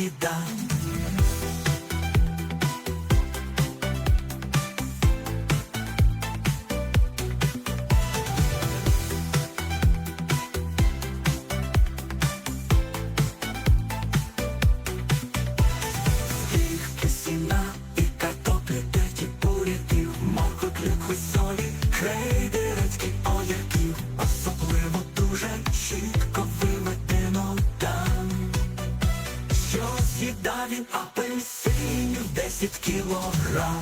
свідань. Їдав він апельсинів десять кілограм.